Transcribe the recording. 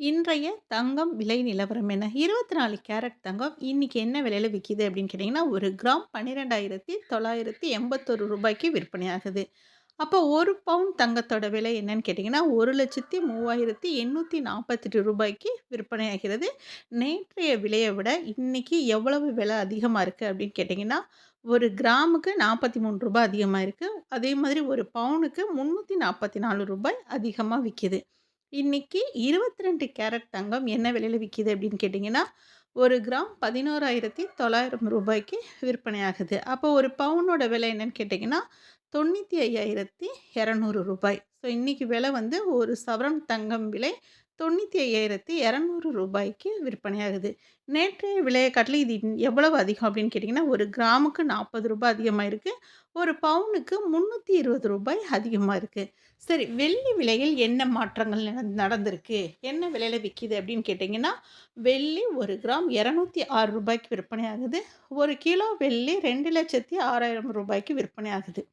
இன்றைய தங்கம் விலை நிலவரம் என்ன? இருபத்தி நாலு கேரட் தங்கம் இன்றைக்கி என்ன விலையில் விற்கிது அப்படின்னு கேட்டிங்கன்னா ஒரு கிராம் பன்னிரெண்டாயிரத்தி தொள்ளாயிரத்தி எண்பத்தொரு ரூபாய்க்கு விற்பனை ஆகுது. அப்போ ஒரு பவுன் தங்கத்தோட விலை என்னன்னு கேட்டிங்கன்னா ஒரு லட்சத்தி மூவாயிரத்தி எண்ணூற்றி நாற்பத்தெட்டு ரூபாய்க்கு விற்பனையாகிறது நேற்றைய விலையை விட இன்றைக்கி எவ்வளவு விலை அதிகமாக இருக்குது அப்படின்னு கேட்டிங்கன்னா ஒரு கிராமுக்கு நாற்பத்தி மூணு ரூபாய் அதிகமாக இருக்குது அதே மாதிரி ஒரு பவுனுக்கு முந்நூற்றி நாற்பத்தி நாலு ரூபாய் அதிகமாக விற்கிது இன்றைக்கி இருபத்தி ரெண்டு கேரட் தங்கம் என்ன விலையில் விற்கிது அப்படின்னு கேட்டிங்கன்னா ஒரு கிராம் பதினோராயிரத்தி தொள்ளாயிரம் ரூபாய்க்கு விற்பனையாகுது. அப்போ ஒரு பவுனோட விலை என்னன்னு கேட்டிங்கன்னா தொண்ணூற்றி ஐயாயிரத்தி இரநூறு ரூபாய் ஸோ இன்றைக்கி விலை வந்து ஒரு சவரன் தங்கம் விலை தொண்ணூற்றி ஐயாயிரத்தி இரநூறு ரூபாய்க்கு விற்பனையாகுது. நேற்றைய விலையை காட்டில் இது எவ்வளவு அதிகம் அப்படின்னு கேட்டிங்கன்னா ஒரு கிராமுக்கு நாற்பது ரூபாய் அதிகமாக இருக்குது ஒரு பவுனுக்கு முந்நூற்றி இருபது ரூபாய் அதிகமாக இருக்குது சரி வெள்ளி விலையில் என்ன மாற்றங்கள் நடந்திருக்கு? என்ன விலையில் விற்கிது அப்படின்னு கேட்டிங்கன்னா வெள்ளி ஒரு கிராம் இரநூத்தி ஆறு ரூபாய்க்கு விற்பனையாகுது. ஒரு கிலோ வெள்ளி ரெண்டு லட்சத்தி ஆறாயிரம் ரூபாய்க்கு விற்பனையாகுது.